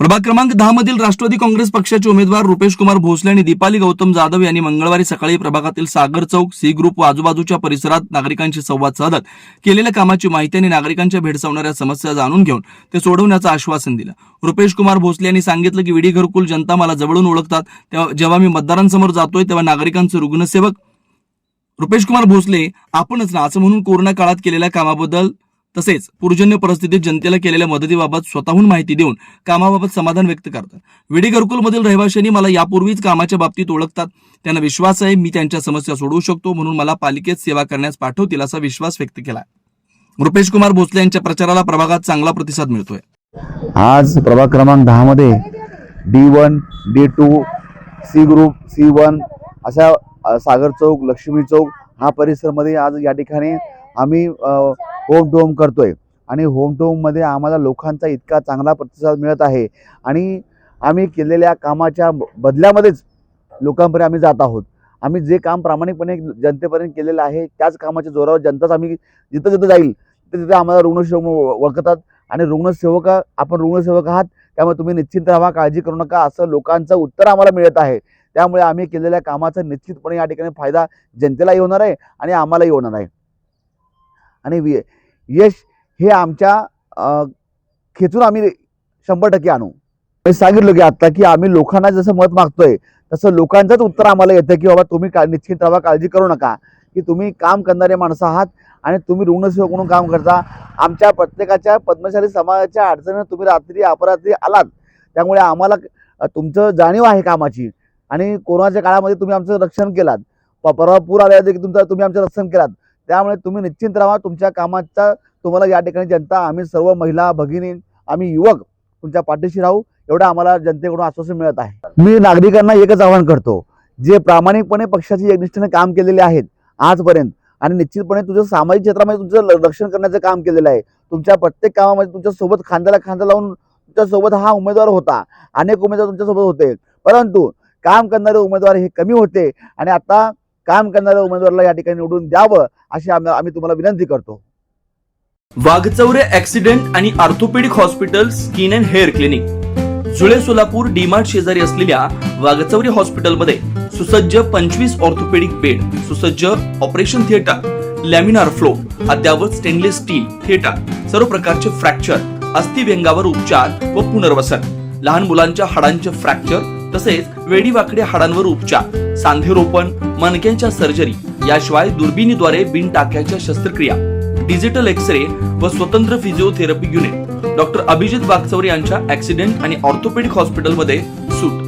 प्रभाग क्रमांक दहा मधील राष्ट्रवादी काँग्रेस पक्षाचे उमेदवार रुपेश कुमार भोसले आणि दीपाली गौतम जाधव यांनी मंगळवारी सकाळी प्रभागातील सागर चौक सी ग्रुप व आजूबाजूच्या परिसरात नागरिकांशी संवाद साधत केलेल्या कामाची माहिती आणि नागरिकांच्या भेडसावणाऱ्या समस्या जाणून घेऊन ते सोडवण्याचं आश्वासन दिलं. रुपेश कुमार भोसले यांनी सांगितलं की विडी घरकुल जनता मला जवळून ओळखतात. तेव्हा जेव्हा मी मतदारांसमोर जातोय तेव्हा नागरिकांचे रुग्णसेवक रुपेश कुमार भोसले आपणच ना असं म्हणून कोरोना काळात केलेल्या कामाबद्दल तसेच पूर्जन्य परिस्थितीत जनतेला केलेल्या मदतीबाबत स्वतःहून माहिती देऊन कामाबाबत समाधान व्यक्त करतात. विडी घरकुलमधील रहिवाशांनी मला यापूर्वीच कामाच्या बाबतीत ओळखतात. त्यांना विश्वास आहे मी त्यांच्या समस्या सोडवू शकतो म्हणून मला पालिकेत सेवा करण्यास पाठवतील असा विश्वास व्यक्त केला रुपेश कुमार भोसले यांच्या प्रचाराला प्रभागात चांगला प्रतिसाद मिळतोय. आज प्रभाग क्रमांक दहा मध्ये D one D two C group C one अशा सागर चौक लक्ष्मी चौक हा परिसरमध्ये आज या ठिकाणी आम्ही होम टू होम करतोय. आणि होम टू होममध्ये आम्हाला लोकांचा इतका चांगला प्रतिसाद मिळत आहे. आणि आम्ही केलेल्या कामाच्या बदल्यामध्येच लोकांपर्यंत आम्ही जात आहोत. आम्ही जे काम प्रामाणिकपणे जनतेपर्यंत केलेलं आहे त्याच कामाच्या जोरावर जनताच आम्ही जिथं जिथं जाईल तिथे तिथे आम्हाला रुग्णसेवक ओळखतात. आणि रुग्णसेवक आपण रुग्णसेवक आहात त्यामुळे तुम्ही निश्चिंत राहा काळजी करू नका. असं लोकांचं उत्तर आम्हाला मिळत आहे. त्यामुळे आम्ही केलेल्या कामाचा निश्चितपणे या ठिकाणी फायदा जनतेलाही होणार आहे आणि आम्हालाही होणार आहे. आणि वि- यश हे आमच्या खेचून आम्ही शंभर टक्के आणू. मी सांगितलं की आत्ता की आम्ही लोकांना जसं मत मागतोय तसं लोकांचंच उत्तर आम्हाला येतं की बाबा तुम्ही का निश्चित राहा काळजी करू नका. की तुम्ही काम करणारे माणसं आहात आणि तुम्ही रुग्णसेवक म्हणून काम करता. आमच्या प्रत्येकाच्या पद्मशाली समाजाच्या अडचणीनं तुम्ही रात्री अपरात्री आलात. त्यामुळे आम्हाला तुमचं जाणीव आहे कामाची. आणि कोरोनाच्या काळामध्ये तुम्ही आमचं रक्षण केलात. परवा पूर आल्या की तुमचं तुम्ही आमचं रक्षण केलात. त्यामुळे तुम्ही निश्चिंत राहा तुमच्या कामाचा तुम्हाला या ठिकाणी जनता आम्ही सर्व महिला भगिनी आम्ही युवक तुमच्या पाठीशी राहू एवढं आम्हाला जनतेकडून आश्वासन मिळत आहे. मी नागरिकांना एकच आवाहन करतो जे प्रामाणिकपणे पक्षाची एकनिष्ठेने काम केलेले आहेत आजपर्यंत आणि निश्चितपणे तुझं सामाजिक क्षेत्रामध्ये तुमचं रक्षण करण्याचं काम केलेलं आहे तुमच्या प्रत्येक कामामध्ये तुमच्यासोबत खांद्याला खांदा लावून तुमच्यासोबत हा उमेदवार होता अनेक उमेदवार तुमच्यासोबत होते परंतु काम करणारे उमेदवार हे कमी होते आणि आता काम करणाऱ्या उमेदवाराला या ठिकाणी निवडून द्यावं अशी आम्ही तुम्हाला विनंती करतो. वाघचौरे ऍक्सिडेंट आणि orthopaedic hospital skin and hair clinic. जुळे सोलापूर डीमार्ट शेजारी असलेल्या वाघचौरे हॉस्पिटलमध्ये सुसज्ज पंचवीस ऑर्थोपेडिक बेड सुसज्ज ऑपरेशन थिएटर लॅमिनार फ्लो अद्यावत स्टेनलेस स्टील थिएटर सर्व प्रकारचे फ्रॅक्चर अस्थिव्यंगावर उपचार व पुनर्वसन लहान मुलांच्या हाडांचे फ्रॅक्चर तसेच वेडीवाकड्या हाडांवर उपचार. सांधेरोपण मणक्यांच्या सर्जरी याशिवाय दुर्बिणीद्वारे बिन टाक्याच्या शस्त्रक्रिया डिजिटल एक्स रे व स्वतंत्र physiotherapy unit. Doctor Abhijit Waghchaure यांच्या ऍक्सिडेंट आणि ऑर्थोपेडिक हॉस्पिटलमध्ये सूट.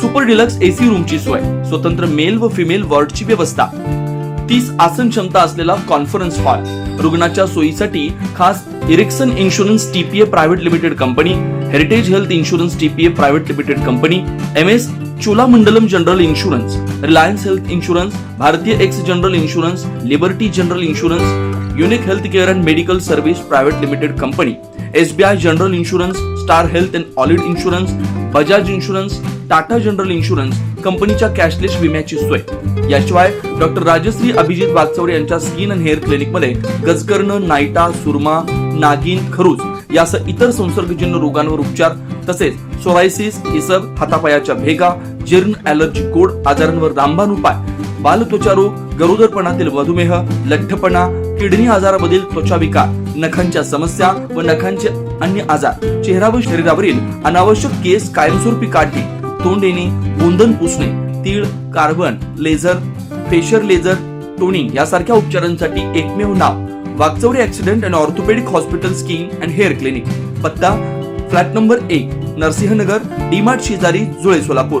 सुपर डिलक्स एसी रूमची सोय स्वतंत्र मेल व फिमेल वॉर्डची व्यवस्था. तीस आसन क्षमता असलेला कॉन्फरन्स हॉल. रुग्णाच्या सोयीसाठी खास Ericson insurance TPA private limited company heritage health insurance TPA private limited company M S Cholamandalam general insurance Reliance health insurance भारतीय X general insurance Liberty general insurance unique health care and medical service private limited company SBI general insurance star health and allied insurance Bajaj insurance Tata general insurance कंपनीच्या cashless विम्याची सोय. याशिवाय doctor Rajashri Abhijit Waghchaure यांच्या skin and hair क्लिनिकमध्ये गजकर्ण नायटा सुरमा नागिन खरूज यासह इतर संसर्गजन्य रोगांवर उपचार तसेच सोरायसिस इसब हातापायाच्या भेगा जीर्ण ऍलर्जी कोड आजारांवर रामबाण उपाय. बालत्वचा रोग गरोदरपणातील मधुमेह लठ्ठपणा किडनी आजारामधील त्वचा विकार नखांच्या समस्या व नखांचे अन्य आजार. चेहरा व शरीरावरील अनावश्यक केस कायमस्वरूपी काढणे तोंड येणे गोंधन पुसणे तीळ कार्बन लेझर फेशर लेझर टोनिंग यासारख्या उपचारांसाठी एकमेव नाव. Waghchaure accident and orthopaedic hospital skin and hair clinic पत्ता फ्लॅट नंबर एक नरसिंहनगर डीमार्ट शेजारी जुळे सोलापूर.